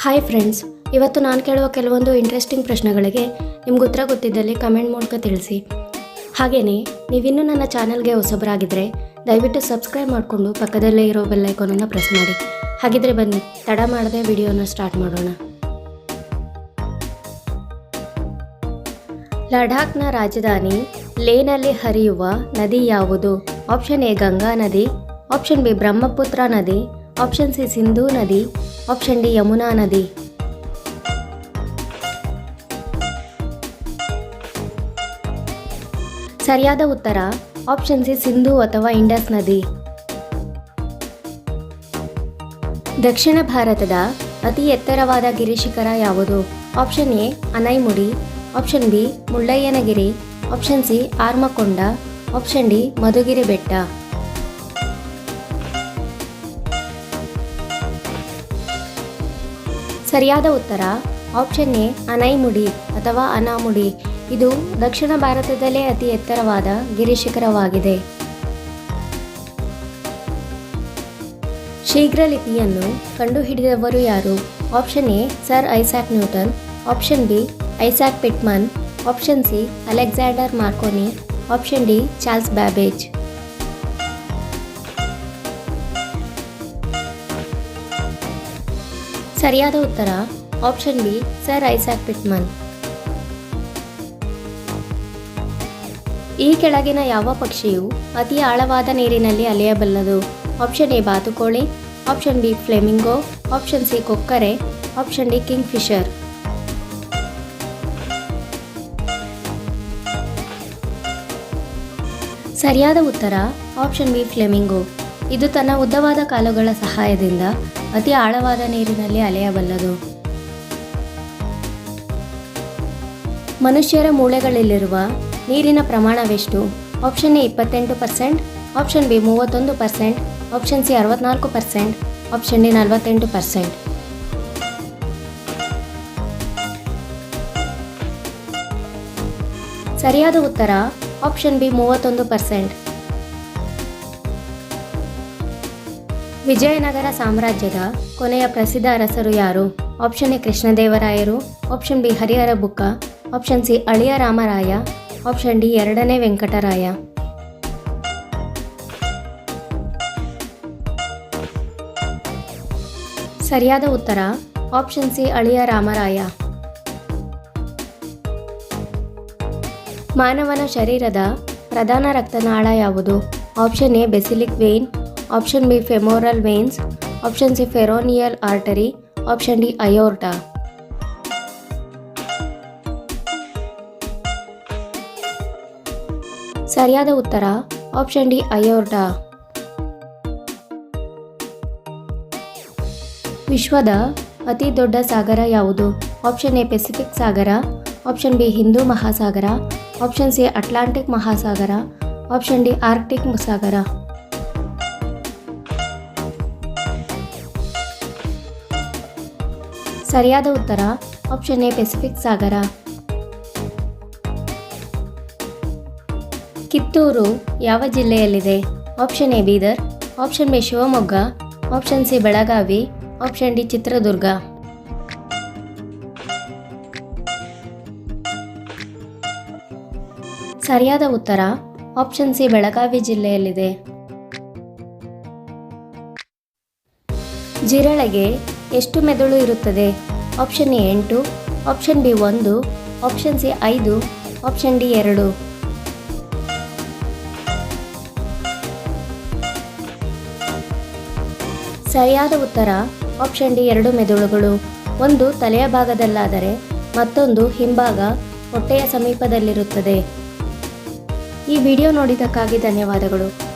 Hi friends ಇವತ್ತು ನಾನು ಕೇಳುವ ಕೆಲವೊಂದು ಇಂಟ್ರೆಸ್ಟಿಂಗ್ ಪ್ರಶ್ನೆಗಳಿಗೆ ನಿಮ್ಗೆ ಉತ್ತರ ಗೊತ್ತಿದ್ದಲ್ಲಿ ಕಮೆಂಟ್ ಮೂಲಕ ತಿಳಿಸಿ. ಹಾಗೆಯೇ ನೀವಿನ್ನೂ ನನ್ನ ಚಾನಲ್ಗೆ ಹೊಸಬರಾಗಿದ್ದರೆ ದಯವಿಟ್ಟು ಸಬ್ಸ್ಕ್ರೈಬ್ ಮಾಡಿಕೊಂಡು ಪಕ್ಕದಲ್ಲೇ ಇರೋ ಬೆಲ್ ಐಕಾನನ್ನು ಪ್ರೆಸ್ ಮಾಡಿ. ಹಾಗಿದ್ರೆ ಬನ್ನಿ, ತಡ ಮಾಡದೆ ವಿಡಿಯೋನ ಸ್ಟಾರ್ಟ್ ಮಾಡೋಣ. ಲಡಾಖ್ನ ರಾಜಧಾನಿ ಲೇನಲ್ಲಿ ಹರಿಯುವ ನದಿ ಯಾವುದು? ಆಪ್ಷನ್ ಎ ಗಂಗಾ ನದಿ ಆಪ್ಷನ್ ಬಿ ಬ್ರಹ್ಮಪುತ್ರ ನದಿ ಆಪ್ಷನ್ ಸಿ ಸಿಂಧೂ ನದಿ ಆಪ್ಷನ್ ಡಿ ಯಮುನಾ ನದಿ ಸರಿಯಾದ ಉತ್ತರ ಆಪ್ಷನ್ ಸಿ ಸಿಂಧು ಅಥವಾ ಇಂಡಸ್ ನದಿ ದಕ್ಷಿಣ ಭಾರತದ ಅತಿ ಎತ್ತರವಾದ ಗಿರಿಶಿಖರ ಯಾವುದು? Option A Anaimudi option B Mullayanagiri option C Armakonda option D Madhugiri ಬೆಟ್ಟ. ಸರಿಯಾದ ಉತ್ತರ ಆಪ್ಷನ್ ಎ ಅನೈಮುಡಿ ಅಥವಾ ಅನಾಮುಡಿ. ಇದು ದಕ್ಷಿಣ ಭಾರತದಲ್ಲೇ ಅತಿ ಎತ್ತರವಾದ ಗಿರಿಶಿಖರವಾಗಿದೆ. ಶೀಘ್ರ ಲಿಪಿಯನ್ನು ಕಂಡುಹಿಡಿದವರು ಯಾರು? Option A sir Isaac Newton option B Isaac Pitman option C Alexander Marconi option D Charles Babbage ಸರಿಯಾದ ಉತ್ತರ option B sir Isaac Pitman ಈ ಕೆಳಗಿನ ಯಾವ ಪಕ್ಷಿಯು ಅತಿ ಆಳವಾದ ನೀರಿನಲ್ಲಿ ಅಲೆಯಬಲ್ಲದು? ಆಪ್ಷನ್ ಎ ಬಾತುಕೋಳಿ. Option B flamingo option C ಕೊಕ್ಕರೆ. ಆಪ್ಷನ್ ಡಿ ಕಿಂಗ್ ಫಿಶರ್ ಸರಿಯಾದ ಉತ್ತರ ಆಪ್ಷನ್ ಬಿ ಫ್ಲೆಮಿಂಗೋ ಇದು ತನ್ನ ಉದ್ದವಾದ ಕಾಲುಗಳ ಸಹಾಯದಿಂದ ಅತಿ ಆಳವಾದ ನೀರಿನಲ್ಲಿ ಅಲೆಯಬಲ್ಲದು. ಮನುಷ್ಯರ ಮೂಳೆಗಳಲ್ಲಿರುವ ನೀರಿನ ಪ್ರಮಾಣವೆಷ್ಟು? ಆಪ್ಷನ್ ಎ ಇಪ್ಪತ್ತೆಂಟು ಪರ್ಸೆಂಟ್ ಆಪ್ಷನ್ ಬಿ ಮೂವತ್ತೊಂದು ಪರ್ಸೆಂಟ್ ಆಪ್ಷನ್ ಸಿ ಅರವತ್ನಾಲ್ಕು ಪರ್ಸೆಂಟ್ ಆಪ್ಷನ್ ಡಿ ನಲವತ್ತೆಂಟು ಪರ್ಸೆಂಟ್ ಸರಿಯಾದ ಉತ್ತರ ಆಪ್ಷನ್ ಬಿ ಮೂವತ್ತೊಂದು ಪರ್ಸೆಂಟ್ ವಿಜಯನಗರ ಸಾಮ್ರಾಜ್ಯದ ಕೊನೆಯ ಪ್ರಸಿದ್ಧ ಅರಸರು ಯಾರು? Option A ಕೃಷ್ಣದೇವರಾಯರು option B Harihara Bukka option C ಅಳಿಯ ರಾಮರಾಯ ಆಪ್ಷನ್ ಡಿ ಎರಡನೇ ವೆಂಕಟರಾಯ. ಸರಿಯಾದ ಉತ್ತರ ಆಪ್ಷನ್ ಸಿ ಅಳಿಯ ರಾಮರಾಯ ಮಾನವನ ಶರೀರದ ಪ್ರಧಾನ ರಕ್ತನಾಳ ಯಾವುದು? Option A basilic vein option B femoral veins option C peroneal artery option D aorta ಸರಿಯಾದ ಉತ್ತರ ಆಪ್ಷನ್ ಡಿ ಅಯೋರ್ಟಾ ವಿಶ್ವದ ಅತಿ ದೊಡ್ಡ ಸಾಗರ ಯಾವುದು? ಆಪ್ಷನ್ ಎ ಪೆಸಿಫಿಕ್ ಸಾಗರ. ಆಪ್ಷನ್ ಬಿ ಹಿಂದೂ ಮಹಾಸಾಗರ. ಆಪ್ಷನ್ ಸಿ ಅಟ್ಲಾಂಟಿಕ್ ಮಹಾಸಾಗರ. ಆಪ್ಷನ್ ಡಿ ಆರ್ಕ್ಟಿಕ್ ಸಾಗರ. ಸರಿಯಾದ ಉತ್ತರ ಆಪ್ಷನ್ ಎ ಪೆಸಿಫಿಕ್ ಸಾಗರ. ಕಿತ್ತೂರು ಯಾವ ಜಿಲ್ಲೆಯಲ್ಲಿದೆ? Option A, Bidar option B, Shivamogga option C, Belagavi option D, Chitradurga. ಸರಿಯಾದ ಉತ್ತರ ಆಪ್ಷನ್ ಸಿ, ಬೆಳಗಾವಿ ಜಿಲ್ಲೆಯಲ್ಲಿದೆ. ಜಿರಳೆಗೆ ಎಷ್ಟು ಮೆದುಳು ಇರುತ್ತದೆ? ಆಪ್ಷನ್ ಎ ಎಂಟು ಆಪ್ಷನ್ ಬಿ ಒಂದು ಆಪ್ಷನ್ ಸಿ ಐದು ಆಪ್ಷನ್ ಡಿ ಎರಡು. ಸರಿಯಾದ ಉತ್ತರ ಆಪ್ಷನ್ ಡಿ ಎರಡು ಮೆದುಳುಗಳು. ಒಂದು ತಲೆಯ ಭಾಗದಲ್ಲಾದರೆ ಮತ್ತೊಂದು ಹಿಂಭಾಗ ಹೊಟ್ಟೆಯ ಸಮೀಪದಲ್ಲಿರುತ್ತದೆ. ಈ ವಿಡಿಯೋ ನೋಡಿದ್ದಕ್ಕಾಗಿ ಧನ್ಯವಾದಗಳು.